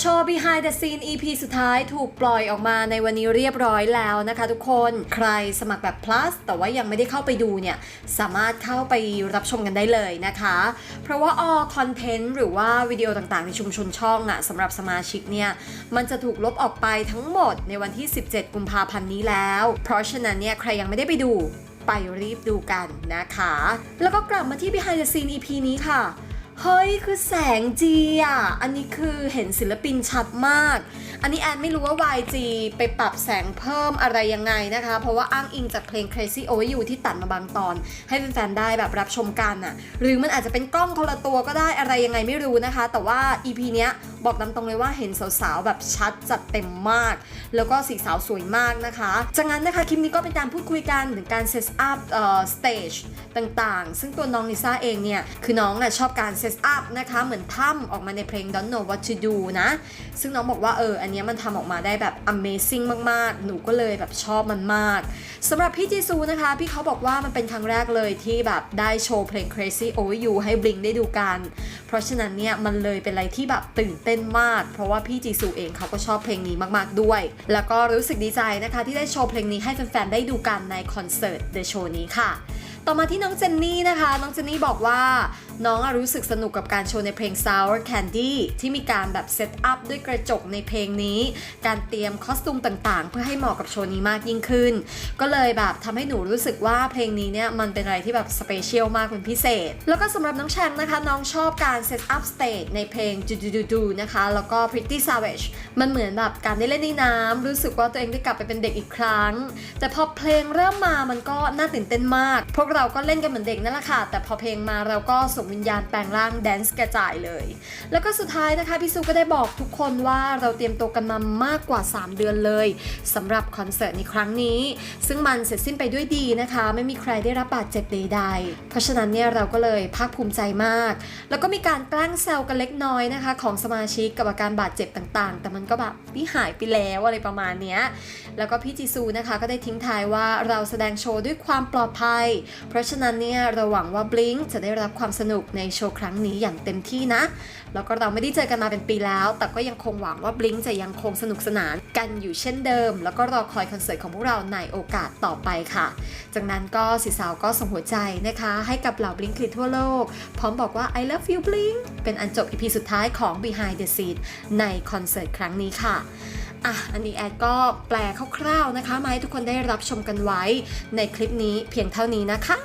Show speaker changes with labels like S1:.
S1: โชว์ behind the scene EP สุดท้ายถูกปล่อยออกมาในวันนี้เรียบร้อยแล้วนะคะทุกคนใครสมัครแบบ plus แต่ว่ายังไม่ได้เข้าไปดูเนี่ยสามารถเข้าไปรับชมกันได้เลยนะคะ เพราะว่า all content หรือว่าวิดีโอต่างๆ ในชุมชนช่องอะสำหรับสมาชิกเนี่ยมันจะถูกลบออกไปทั้งหมดในวันที่ 17 กุมภาพันธ์นี้แล้ว เพราะฉะนั้นเนี่ยใครยังไม่ได้ไปดูไปรีบดูกันนะคะ แล้วก็กลับมาที่ behind the scene EP นี้ค่ะ เฮ้ย คือแสงจีอะ อันนี้คือเห็นศิลปินชัดมาก อันนี้แอนไม่รู้ว่า YG ไปปรับแสงเพิ่มอะไรยังไงนะคะ เพราะว่าอ้างอิงจากเพลง Crazy Over You ที่ตัดมาบางตอน ให้แฟนๆได้แบบรับชมกันอะ หรือมันอาจจะเป็นกล้องคนละตัวก็ได้อะไรยังไงไม่รู้นะคะ แต่ว่า EP เนี้ยบอกตามตรงเลยว่าเห็นสาวๆแบบชัดจัดเต็มมาก แล้วก็สีสาวสวยมากนะคะ จากนั้นนะคะคลิปนี้ก็เป็นการพูดคุยกันถึงการเซตอัพเอ่อสเตจต่างๆ ซึ่งตัวน้องลิซ่าเองเนี่ยคือน้องอะชอบการเซตอัพนะคะ เหมือนถ้ำออกมาในเพลง Don't Know What to Do นะ ซึ่งน้องบอกว่าเออ อันนี้มันทำออกมาได้แบบ amazing มากๆ หนูก็เลยแบบชอบมันมากสำหรับพี่จีซูนะคะ พี่เขาบอกว่ามันเป็นครั้งแรกเลยที่แบบได้โชว์เพลง Crazy Over You ให้บลิงได้ดูกัน เพราะฉะนั้นเนี่ย มันเลยเป็นอะไรที่แบบตื่นเต้นมาก เพราะว่าพี่จีซูเองเขาก็ชอบเพลงนี้มากๆด้วย แล้วก็รู้สึกดีใจนะคะที่ได้โชว์เพลงนี้ให้แฟนๆได้ดูกันในคอนเสิร์ต The Show นี้ค่ะ ต่อมาที่น้องเจนนี่นะคะ น้องเจนนี่บอกว่า น้องรู้สึกสนุกกับการโชว์ในเพลง Sour Candy ที่มีการแบบเซตอัพด้วยกระจกในเพลงนี้ การเตรียมคอสตูมต่างๆ เพื่อให้เหมาะกับโชว์นี้มากยิ่งขึ้น ก็เลยแบบทำให้หนูรู้สึกว่าเพลงนี้เนี่ยมันเป็นอะไรที่แบบสเปเชียลมากเป็นพิเศษ แล้วก็สำหรับน้องแชงนะคะ น้องชอบการเซตอัพสเตจในเพลง Do Do Do Do นะคะ แล้วก็ Pretty Savage มันเหมือนแบบการได้เล่นในน้ำรู้สึกว่าตัวเองได้กลับไปเป็นเด็กอีกครั้ง แต่พอเพลงเริ่มมามันก็น่าตื่นเต้นมากพวกเราก็เล่นกันเหมือนเด็กนั่นแหละค่ะ แต่พอเพลงมาเราก็ส่งวิญญาณแปลงร่างแดนซ์กระจายเลย แล้วก็สุดท้ายนะคะพี่ซูก็ได้บอกทุกคนว่าเราเตรียมตัวกันมามากกว่า 3 เดือนเลยสำหรับคอนเสิร์ตในครั้งนี้ ซึ่งมันเสร็จสิ้นไปด้วยดีนะคะ ไม่มีใครได้รับบาดเจ็บใดๆเพราะฉะนั้นเนี่ยเราก็เลยภาคภูมิใจมาก แล้วก็มีการแกล้งแซวกันเล็กน้อยนะคะ ของสมาชิกกับอาการบาดเจ็บต่างๆ แต่มันก็แบบพี่หายไปแล้วอะไรประมาณเนี้ยแล้วก็พี่จีซูนะคะก็ได้ทิ้งท้ายว่าเราแสดงโชว์ด้วยความปลอดภัยเพราะฉะนั้นเนี่ยเราหวังว่าบลิงจะได้รับความสนุกในโชว์ครั้งนี้อย่างเต็มที่นะ แล้วก็เราไม่ได้เจอกันมาเป็นปีแล้ว แต่ก็ยังคงหวังว่าบลิงจะยังคงสนุกสนานกันอยู่เช่นเดิม แล้วก็รอคอยคอนเสิร์ตของพวกเราในโอกาสต่อไปค่ะ จากนั้นก็สีสาวก็ส่งหัวใจนะคะ ให้กับเหล่าบลิงคลิทั่วโลก พร้อมบอกว่า I love you Blink เป็นอันจบ EP สุดท้ายของ Behind the Scene ในคอนเสิร์ตครั้งนี้ค่ะ อะอันนี้แอดก็แปลคร่าวๆนะคะมาให้ทุกคนได้รับชมกันไว้ ในคลิปนี้เพียงเท่านี้นะคะ